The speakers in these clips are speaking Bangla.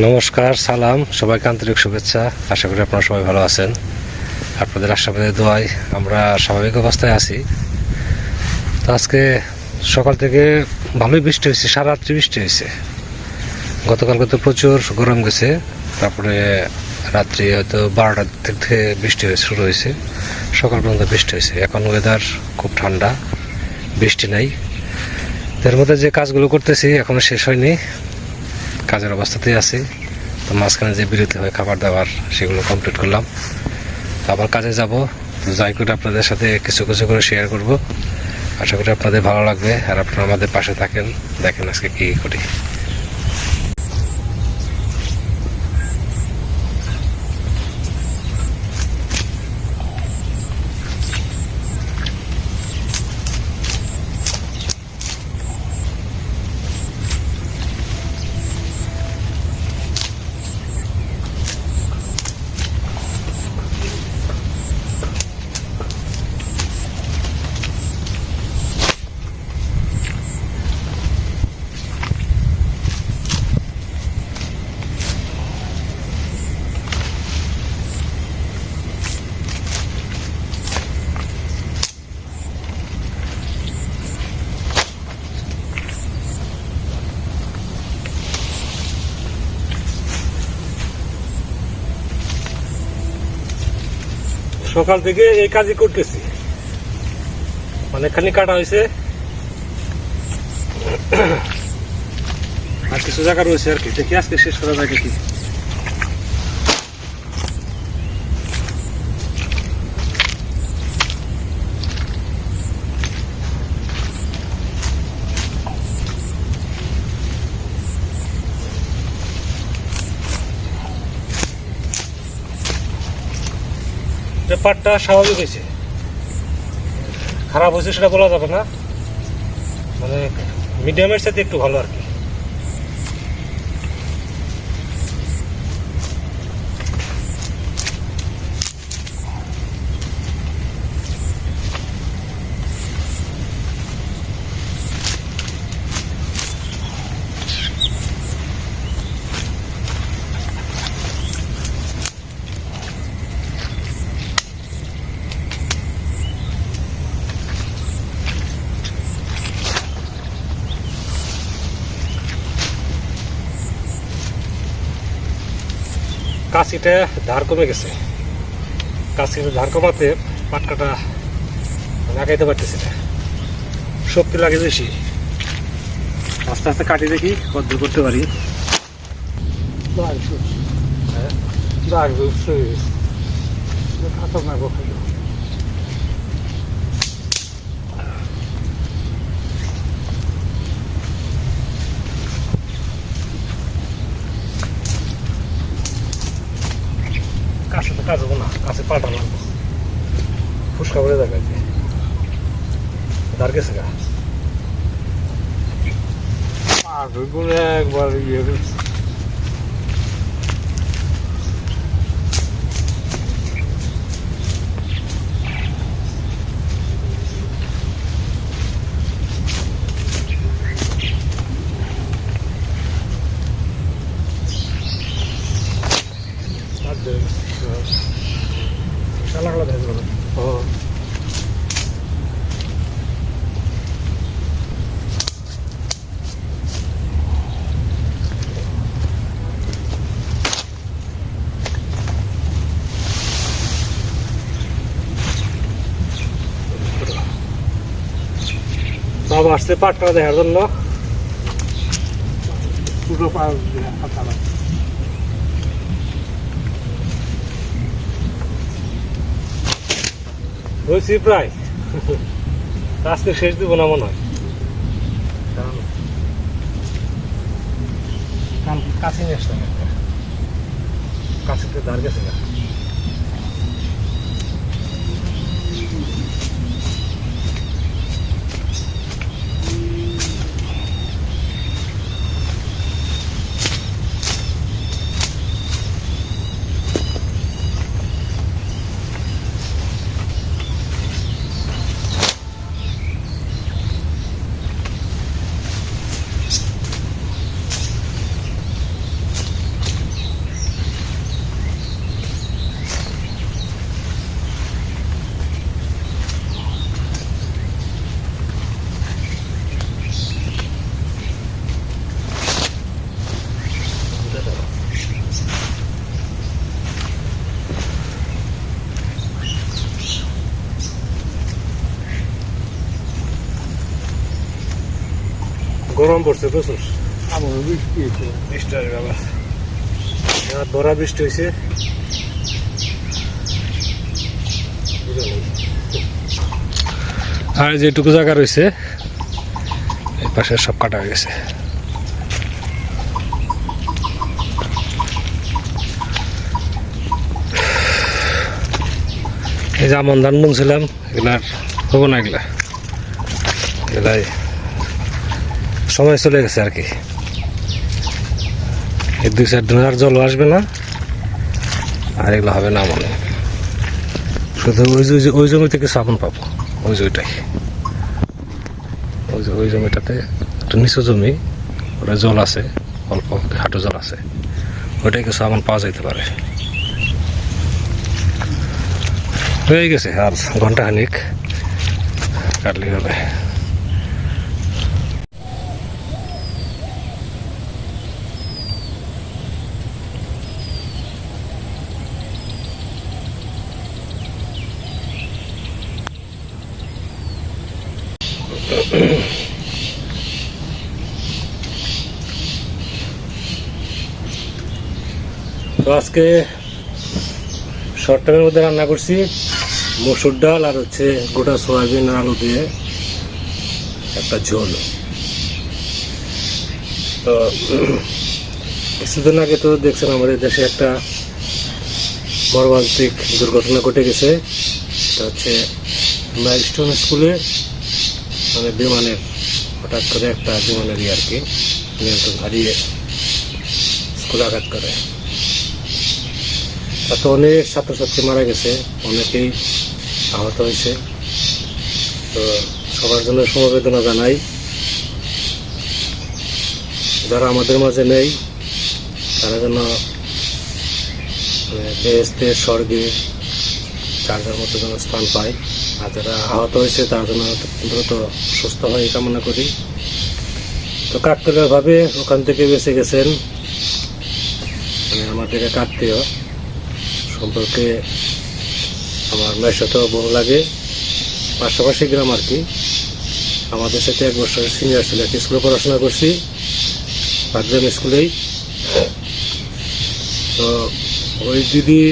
নমস্কার, সালাম, সবাইকে আন্তরিক শুভেচ্ছা। আশা করি আপনারা সবাই ভালো আছেন। আপনাদের আশাবাদের দোয়ায় আমরা স্বাভাবিক অবস্থায় আছি। তো আজকে সকাল থেকে ভালোই বৃষ্টি হয়েছে সারা রাত্রি বৃষ্টি হয়েছে। গতকালকে তো প্রচুর গরম গেছে, তারপরে রাত্রি হয়তো বারোটার থেকে বৃষ্টি হয়ে শুরু হয়েছে। সকাল পর্যন্ত বৃষ্টি হয়েছে। এখন ওয়েদার খুব ঠান্ডা, বৃষ্টি নাই। এর মধ্যে যে কাজগুলো করতেছি এখনও শেষ হয়নি। কাজের অবস্থাতেই আছি। তো মাঝখানে যে বিরতি হয়, খাবার দাবার সেগুলো কমপ্লিট করলাম। আবার কাজে যাব। যাই করে আপনাদের সাথে কিছু কিছু করে শেয়ার করব। আশা করি আপনাদের ভালো লাগবে। আর আপনারা আমাদের পাশে থাকেন। দেখেন আজকে কী করি। সকাল থেকে এই কাজই করতেছি। অনেকখানি কাটা হয়েছে। আর কিছু জায়গা রয়েছে আর কি। দেখি আজকে শেষ করা যায় কি ব্যাপারটা স্বাভাবিক হয়েছে। খারাপ হয়েছে সেটা বলা যাবে না। মানে মিডিয়ামের সাথে একটু ভালো আর কি। কাশিটা ধার কমে গেছে। কাশিটা ধার কমাতে পাটকাটা লাগাইতে পারতেছে না। শক্তি লাগে বেশি। আস্তে আস্তে কাটি দেখি কদ্দূর করতে পারি। কাছে তো কাছে না কাছে লাগবো। ফুসকা করে দেখাচ্ছে ধার গেছে গা। একবার ইয়ে করছে। ধার দে শালা গলা ধরে গেল ও, বাবা আসছে পাটটা দেখার জন্য। পুরো। হয়েছি প্রায়। আজকে শেষ দিব না মনে হয়। কাছে নিয়ে আসতাম কাছে তো দাঁড় গেছে না। গরম পড়ছে প্রচুর। আমার বৃষ্টি হয়েছে। বৃষ্টি আসবে আবার রাত ভরা বৃষ্টি হয়েছে। আর যেটুকু জায়গা রয়েছে এই পাশে সব কাটা হয়ে গেছে। এই যে আমন ধান বুনছিলাম এগুলার হব না এগুলা। এগুলাই সময় চলে গেছে আর কি। এই দুই চার দিন জল আসবে না, আর এগুলো হবে না মনে। শুধু ওই যে- ওই জমিতে কিছু আপন পাবো, ওই যে ওই যে ওই জমিটাতে একটু নিচু জমি, ওটা জল আছে, অল্প হাঁটু জল আছে, ওইটাই কিছু আমন পাওয়া যাইতে পারে। হয়ে গেছে, আর ঘণ্টা খানিক কাটলেই হবে। আজকে শর্ট মধ্যে রান্না করছি, মসুর ডাল আর হচ্ছে গোটা সয়াবিন আলু দিয়ে একটা ঝোল। তো, কিছুদিন আগে তো দেখছেন আমাদের দেশে একটা মর্মান্তিক দুর্ঘটনা ঘটে গেছে। এটা হচ্ছে মাইলস্টোন স্কুলে মানে বিমানের হঠাৎ করে একটা বিমানের আর কি নিয়ন্ত্রণ হারিয়ে স্কুলে আঘাত করে। তাতে অনেক ছাত্রছাত্রী মারা গেছে, অনেকেই আহত হয়েছে। তো সবার জন্য সমবেদনা জানাই। যারা আমাদের মাঝে নেই, তারা যেন মানে বেহেস্তে, স্বর্গে যার যার মতো যেন স্থান পায়। আর যারা আহত হয়েছে, তার জন্য দ্রুত সুস্থ হয় কামনা করি। তো কাকতালীয়ভাবে ওখান থেকে বেঁচে গেছেন। মানে আমাদের এক আত্মীয়। সম্পর্কে আমার মেয়ের সাথেও বোন লাগে। পাশাপাশি গ্রাম আর কি। আমাদের সাথে এক বছর সিনিয়র ছিল, একটা স্কুলে পড়াশোনা করছি পাটগ্রাম স্কুলেই তো ওই দিদি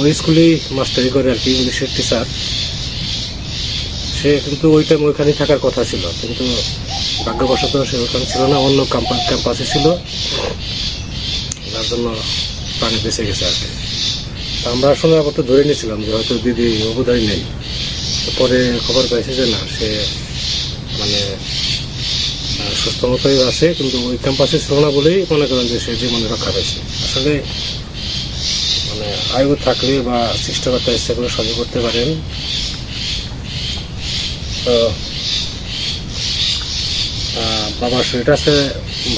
ওই স্কুলেই মাস্টারি করে আর কি ইংলিশের টিচার সে কিন্তু ওই টাইম ওইখানে থাকার কথা ছিল। কিন্তু ভাগ্যবশত সে ওখানে ছিল না, অন্য ক্যাম্পাসে ছিল। যার জন্য প্রাণী বেঁচে গেছে আর কি। আমরা আসলে আবার তো ধরে নিয়েছিলাম যে হয়তো দিদি অবদায় নেই। পরে খবর পাইছে যে না, সে মানে সুস্থ মতোই আছে, কিন্তু ওই ক্যাম্পাসে ছিল না বলেই মনে করেন যে সে জীবনে রক্ষা পেয়েছে আসলে মানে আয়ু থাকলে বা সৃষ্টিকর্তা ইচ্ছা করে সহযোগ করতে পারেন, তো বাবার শরীরটা আছে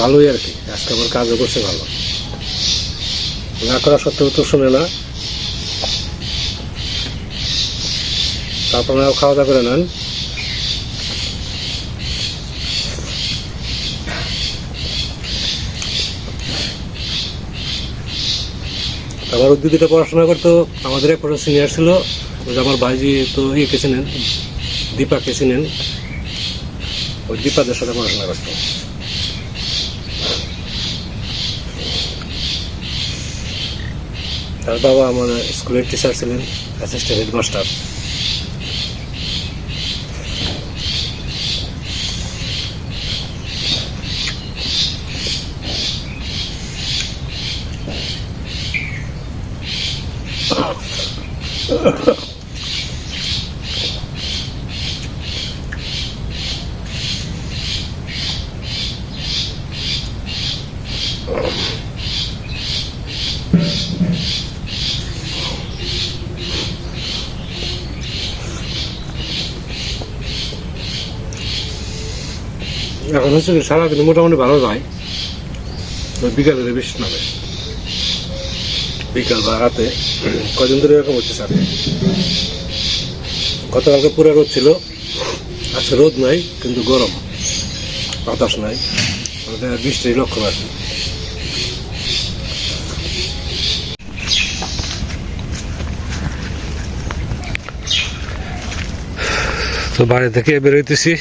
ভালোই আর কি। আজকে আবার কাজও করছে ভালো। না করা সত্ত্বেও তো শুনে না। আপনারাও খাওয়া দাওয়া করে নেন। আমার উদ্যোগীটা পড়াশোনা করতো আমাদের এক বছর সিনিয়র ছিল আমার ভাইজি তো ইয়েকে চিনেন? দীপাকে চিনেন? ওই দীপাদের সাথে পড়াশোনা করতো। তার বাবা আমার স্কুলের টিচার ছিলেন অ্যাসিস্ট্যান্ট হেডমাস্টার এখন হচ্ছে সারাদিন মোটামুটি ভালো যায়। বিকালে বেশি নামে। বিকাল বা রাতে কদিন ধরে এরকম হচ্ছে, স্যার? গতকালকে পুরো রোদ ছিল। আজকে রোদ নাই, কিন্তু গরম। বাতাস নাই। আমাদের বৃষ্টির লক্ষণ কি তো বাড়ি থেকে বেরোইতেছি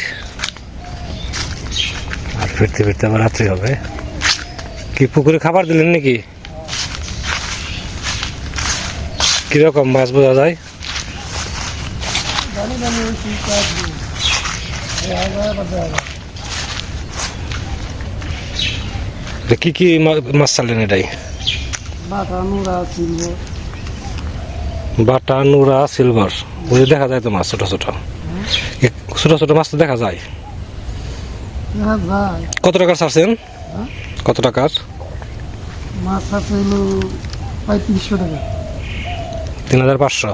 আর ফিরতে ফিরতে আবার রাত্রি হবে। কি পুকুরে খাবার দিলেন নাকি? কীরকম মাছ বোঝা যায়? কি কি মাছ চালেন এটাই? বাটা নুরা সিলভার। যে দেখা যায় তো মাছ ছোট ছোট। ছোট ছোট মাছ তো দেখা যায়। কত টাকার ছাড়ছেন? হ্যাঁ? কত টাকার? মাছ আছে হলো পঁয়ত্রিশশো টাকা। তিন হাজার পাঁচশো।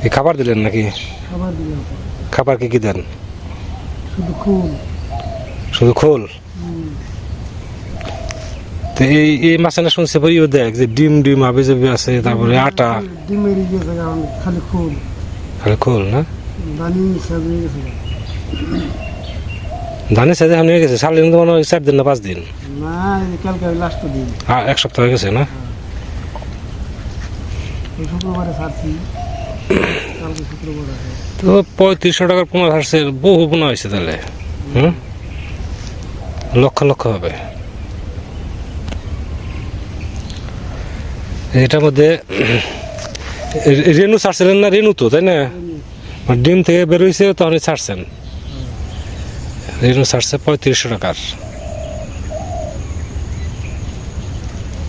কি খাবার দিলেন নাকি? খাবার কি কি দেন? শুধু খোল। তো এই এই মাছ না শুনছে পরে দেখ যে ডিম ডিম আবে যাবে আছে তারপরে আটা। ডিমের গেছে খালি খুন খালি খোল না? ধানের সাথে হয়ে গেছে সার দিন তো মনে হয় চার দিন না পাঁচ দিন? না এক সপ্তাহ হয়ে গেছে না? তো পঁয়ত্রিশশো টাকার পোনা ছাড়ছে বহু পোনা হয়েছে তাহলে। হুম? লক্ষ লক্ষ হবে। এটার মধ্যে রে- রেনু ছাড়ছিলেন না? রেনু তো, তাই না? মানে ডিম থেকে বেরোইছে তখনই ছাড়ছেন রেনু ছাড়ছে পঁয়ত্রিশশো টাকার।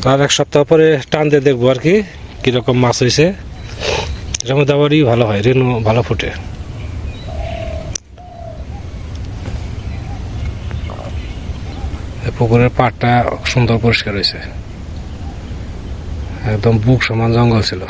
আর এক সপ্তাহ পরে টান দিয়ে দেখব আর কি। কীরকম মাছ হয়েছে এটার মধ্যে আবারই ভালো হয়, রেনু ভালো ফুটে। পুকুরের পাড়টা সুন্দর পরিষ্কার হয়েছে একদম বুক সমান জঙ্গল ছিল।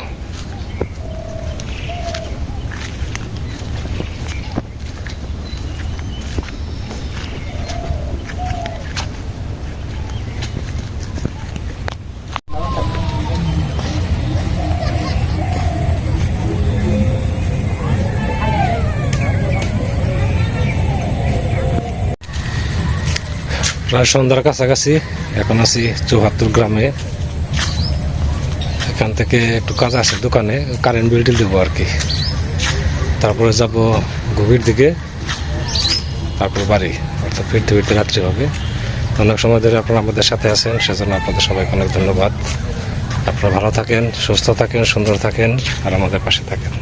প্রায় সন্ধ্যার কাছাকাছি। এখন আছি চৌহাত্তর গ্রামে। এখান থেকে একটু কাজ আছে দোকানে কারেন্ট বিলটি দেবো আর কি। তারপরে যাব গভীর দিকে, তারপর বাড়ি, অর্থাৎ ফিরতে ফিরতে রাত্রি হবে। অনেক সময় ধরে আপনারা আমাদের সাথে আছেন, সেজন্য আপনাদের সবাইকে অনেক ধন্যবাদ। আপনারা ভালো থাকেন, সুস্থ থাকেন, সুন্দর থাকেন, আর আমাদের পাশে থাকেন।